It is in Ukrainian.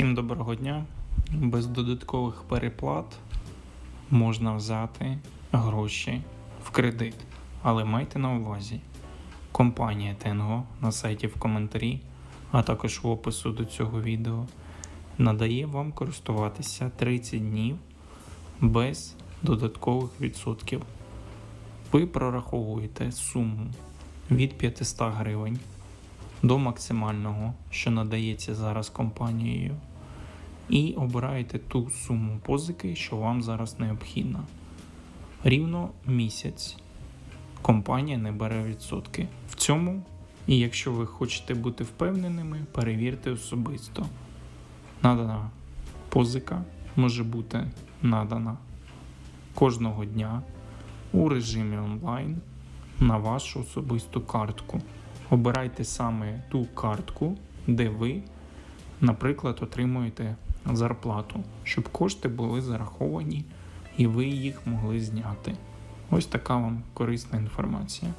Всім доброго дня. Без додаткових переплат можна взяти гроші в кредит. Але майте на увазі, компанія Tengo на сайті в коментарі, а також в опису до цього відео надає вам користуватися 30 днів без додаткових відсотків. Ви прораховуєте суму від 500 гривень до максимального, що надається зараз компанією, і обираєте ту суму позики, що вам зараз необхідна. Рівно місяць компанія не бере відсотки. В цьому, і якщо ви хочете бути впевненими, перевірте особисто. Надана позика може бути надана кожного дня у режимі онлайн на вашу особисту картку. Обирайте саме ту картку, де ви, наприклад, отримуєте зарплату, щоб кошти були зараховані і ви їх могли зняти. Ось така вам корисна інформація.